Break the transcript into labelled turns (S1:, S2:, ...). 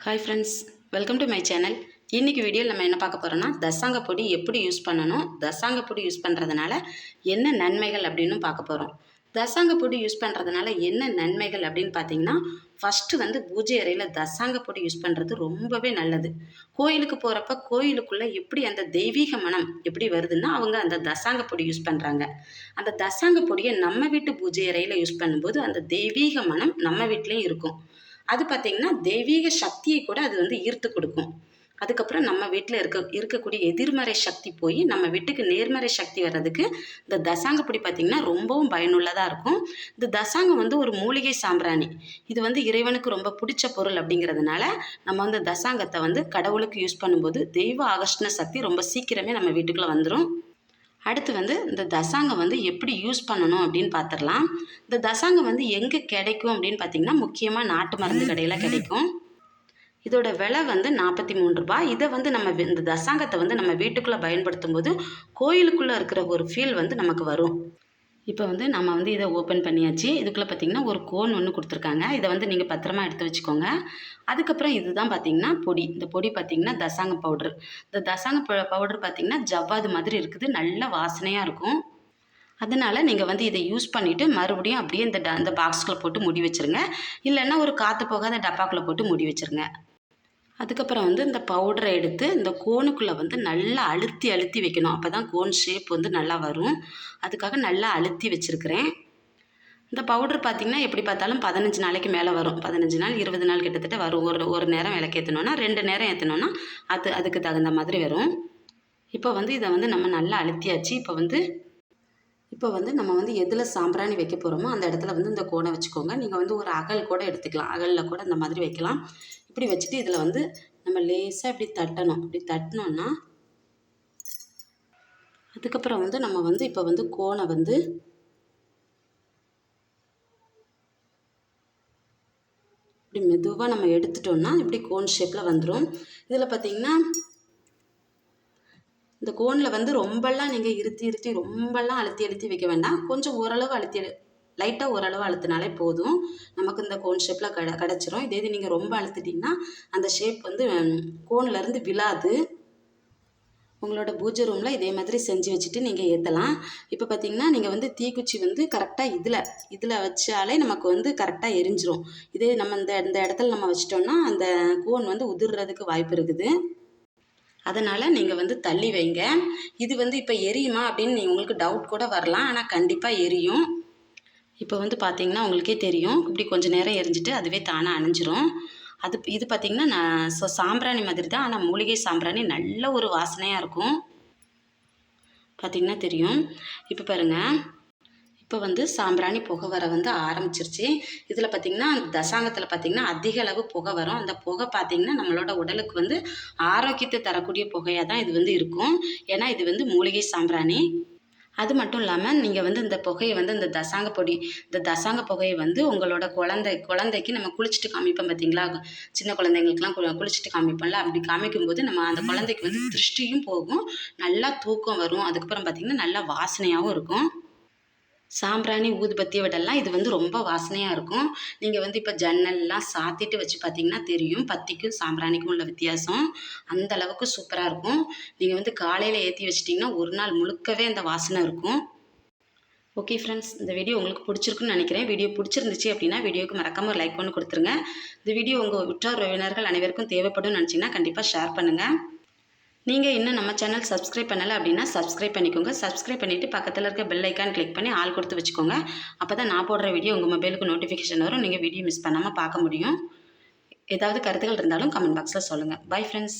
S1: Hi friends welcome to my channel இன்றைக்கி வீடியோவில் நம்ம என்ன பார்க்க போகிறோம்னா தசாங்க பொடி எப்படி யூஸ் பண்ணணும் தசாங்க பொடி யூஸ் பண்ணுறதுனால என்ன நன்மைகள் அப்படின்னு பார்க்க போகிறோம் தசாங்க பொடி யூஸ் பண்ணுறதுனால என்ன நன்மைகள் அப்படின்னு பார்த்தீங்கன்னா ஃபஸ்ட்டு வந்து பூஜை அறையில் தசாங்க பொடி யூஸ் பண்ணுறது ரொம்பவே நல்லது. கோயிலுக்கு போகிறப்ப கோயிலுக்குள்ளே எப்படி அந்த தெய்வீக மனம் எப்படி வருதுன்னா அவங்க அந்த தசாங்க பொடி யூஸ் பண்ணுறாங்க அந்த தசாங்க பொடியை நம்ம வீட்டு பூஜை அறையில் யூஸ் பண்ணும்போது அந்த தெய்வீக மனம் நம்ம வீட்லேயும் இருக்கும். அது பார்த்திங்கன்னா தெய்வீக சக்தியை கூட அது வந்து ஈர்த்து கொடுக்கும். அதுக்கப்புறம் நம்ம வீட்டில் இருக்க இருக்கக்கூடிய எதிர்மறை சக்தி போய் நம்ம வீட்டுக்கு நேர்மறை சக்தி வர்றதுக்கு இந்த தசாங்கப்படி பார்த்திங்கன்னா ரொம்பவும் பயனுள்ளதாக இருக்கும். இந்த தசாங்கம் வந்து ஒரு மூலிகை சாம்பிராணி. இது வந்து இறைவனுக்கு ரொம்ப பிடிச்ச பொருள் அப்படிங்கிறதுனால நம்ம வந்து தசாங்கத்தை வந்து கடவுளுக்கு யூஸ் பண்ணும்போது தெய்வ ஆகர்ஷ்ண சக்தி ரொம்ப சீக்கிரமே நம்ம வீட்டுக்குள்ளே வந்துடும் அடுத்து வந்து இந்த தசாங்கம் வந்து எப்படி யூஸ் பண்ணணும் அப்படின்னு பார்த்துடலாம் இந்த தசாங்கம் வந்து எங்கே கிடைக்கும் அப்படின்னு பார்த்தீங்கன்னா முக்கியமாக நாட்டு மருந்து கடையில் கிடைக்கும். இதோட விலை வந்து நாற்பத்தி மூணு ரூபாய். இதை வந்து நம்ம இந்த தசாங்கத்தை வந்து நம்ம வீட்டுக்குள்ளே பயன்படுத்தும் போது கோயிலுக்குள்ளே இருக்கிற ஒரு ஃபீல் வந்து நமக்கு வரும். இப்போ வந்து நம்ம வந்து இதை ஓப்பன் பண்ணியாச்சு. இதுக்குள்ளே பார்த்தீங்கன்னா ஒரு கோன் ஒன்று கொடுத்துருக்காங்க. இதை வந்து நீங்கள் பத்திரமா எடுத்து வச்சுக்கோங்க. அதுக்கப்புறம் இதுதான் பார்த்தீங்கன்னா பொடி. இந்த பொடி பார்த்தீங்கன்னா தசாங்க பவுட்ரு இந்த தசாங்க பவுடர் பார்த்தீங்கன்னா ஜவ்வாது மாதிரி இருக்குது. நல்ல வாசனையாக இருக்கும். அதனால் நீங்கள் வந்து இதை யூஸ் பண்ணிவிட்டு மறுபடியும் அப்படியே இந்த ட இந்த பாக்ஸுக்குள்ளே போட்டு முடி வச்சுருங்க. இல்லைன்னா ஒரு காற்று போகாத டப்பாக்குள்ளே போட்டு முடி வச்சுருங்க. அதுக்கப்புறம் வந்து இந்த பவுடரை எடுத்து இந்த கோனுக்குள்ளே வந்து நல்லா அழுத்தி அழுத்தி வைக்கணும். அப்போ தான் கோன் ஷேப் வந்து நல்லா வரும். அதுக்காக நல்லா அழுத்தி வச்சுருக்கிறேன். இந்த பவுடர் பார்த்திங்கன்னா எப்படி பார்த்தாலும் பதினஞ்சு நாளைக்கு மேலே வரும். பதினஞ்சு நாள் இருபது நாள் கிட்டத்தட்ட வரும். ஒரு ஒரு நேரம் விளக்கு ஏற்றணுன்னா ரெண்டு நேரம் ஏற்றணுன்னா அது அதுக்கு தகுந்த மாதிரி வரும். இப்போ வந்து இதை வந்து நம்ம நல்லா அழுத்தியாச்சு. இப்போ வந்து இப்போ வந்து நம்ம வந்து எதில் சாம்பிராணி வைக்க போகிறோமோ அந்த இடத்துல வந்து இந்த கோனை வச்சுக்கோங்க. நீங்கள் வந்து ஒரு அகல் கூட எடுத்துக்கலாம். அகலில் கூட இந்த மாதிரி வைக்கலாம். இப்படி வச்சுட்டு இதில் வந்து நம்ம லேசாக இப்படி தட்டணும். இப்படி தட்டினோன்னா அதுக்கப்புறம் வந்து நம்ம வந்து இப்போ வந்து கோனை வந்து இப்படி மெதுவாக நம்ம எடுத்துட்டோம்னா இப்படி கோன் ஷேப்பில் வந்துடும் இதில் பார்த்திங்கன்னா இந்த கோனில் வந்து ரொம்பலாம் நீங்கள் இருத்தி இருத்தி ரொம்பலாம் அழுத்தி அழுத்தி வைக்க வேண்டாம். கொஞ்சம் ஓரளவு அழுத்தி லைட்டாக ஓரளவு அழுத்தினாலே போதும். நமக்கு இந்த கோன் ஷேப்பில் கட கிடச்சிரும். இதே இது நீங்கள் ரொம்ப அழுத்திட்டிங்கன்னா அந்த ஷேப் வந்து கோன்லேருந்து விழாது. உங்களோட பூஜை ரூமில் இதே மாதிரி செஞ்சு வச்சுட்டு நீங்கள் ஏற்றலாம் இப்போ பார்த்தீங்கன்னா நீங்கள் வந்து தீக்குச்சி வந்து கரெக்டாக இதில் இதில் வச்சாலே நமக்கு வந்து கரெக்டாக எரிஞ்சிரும். இதே நம்ம இந்த இந்த இடத்துல நம்ம வச்சிட்டோம்னா அந்த கோன் வந்து உதிர்றதுக்கு வாய்ப்பு இருக்குது. அதனால் நீங்கள் வந்து தள்ளி வைங்க. இது வந்து இப்போ எரியுமா அப்படின்னு நீங்கள் உங்களுக்கு டவுட் கூட வரலாம். ஆனால் கண்டிப்பாக எரியும். இப்போ வந்து பார்த்தீங்கன்னா உங்களுக்கே தெரியும். இப்படி கொஞ்சம் நேரம் எரிஞ்சிட்டு அதுவே தானாக அணைஞ்சிரும். அது இது பார்த்திங்கன்னா நான் ஸோ சாம்பிராணி மாதிரி தான் ஆனால் மூலிகை சாம்பிராணி நல்ல ஒரு வாசனையாக இருக்கும். பார்த்திங்கன்னா தெரியும். இப்போ பாருங்கள் இப்போ வந்து சாம்பிராணி புகை வர வந்து ஆரம்பிச்சிருச்சு. இதில் பார்த்திங்கன்னா தசாங்கத்தில் பார்த்திங்கன்னா அதிக அளவு புகை வரும். அந்த புகை பார்த்திங்கன்னா நம்மளோட உடலுக்கு வந்து ஆரோக்கியத்தை தரக்கூடிய புகையாக தான் இது வந்து இருக்கும். ஏன்னா இது வந்து மூலிகை சாம்பிராணி. அது மட்டும் இல்லாமல் நீங்கள் வந்து இந்த புகையை வந்து இந்த தசாங்க பொடி இந்த தசாங்க புகையை வந்து உங்களோட குழந்தை குழந்தைக்கு நம்ம குளிச்சுட்டு காமிப்போம் பார்த்தீங்களா சின்ன குழந்தைங்களுக்குலாம் குளிச்சுட்டு காமிப்போம்ல? அப்படி காமிக்கும்போது நம்ம அந்த குழந்தைக்கு வந்து திருஷ்டியும் போகும் நல்லா தூக்கம் வரும். அதுக்கப்புறம் பார்த்திங்கன்னா நல்லா வாசனையாகவும் இருக்கும். சாம்பிராணி ஊதுபத்தி விடலாம் இது வந்து ரொம்ப வாசனையாக இருக்கும். நீங்கள் வந்து இப்போ ஜன்னல்லாம் சாத்திட்டு வச்சு பார்த்தீங்கன்னா தெரியும். பத்திக்கும் சாம்பிராணிக்கும் உள்ள வித்தியாசம். அந்த அளவுக்கு சூப்பராக இருக்கும். நீங்கள் வந்து காலையில் ஏற்றி வச்சிட்டிங்கன்னா ஒரு நாள் முழுக்கவே அந்த வாசனை இருக்கும். ஓகே ஃப்ரெண்ட்ஸ் இந்த வீடியோ உங்களுக்கு பிடிச்சிருக்குன்னு நினைக்கிறேன். வீடியோ பிடிச்சிருந்துச்சு அப்படின்னா வீடியோக்கு மறக்காமல் ஒரு லைக் பண்ணி கொடுத்துருங்க. இந்த வீடியோ உங்கள் உற்றார் உறவினர்கள் அனைவருக்கும் தேவைப்படும் நினச்சிங்கன்னா கண்டிப்பாக ஷேர் பண்ணுங்கள் நீங்கள் இன்னும் நம்ம சேனல் சப்ஸ்கிரைப் பண்ணலை அப்படின்னா சப்ஸ்கிரைப் பண்ணிக்கோங்க. சப்ஸ்கிரைப் பண்ணிவிட்டு பக்கத்தில் இருக்க பெல் ஐக்கான் கிளிக் பண்ணி ஆள் கொடுத்து வச்சுக்கோங்க. அப்போ தான் நான் போடுற வீடியோ உங்கள் மொபைலுக்கு நோட்டிஃபிகேஷன் வரும். நீங்கள் வீடியோ மிஸ் பண்ணாமல் பார்க்க முடியும். ஏதாவது கருத்துக்கள் இருந்தாலும் கமெண்ட் பாக்ஸில் சொல்லுங்கள் பை ஃப்ரெண்ட்ஸ்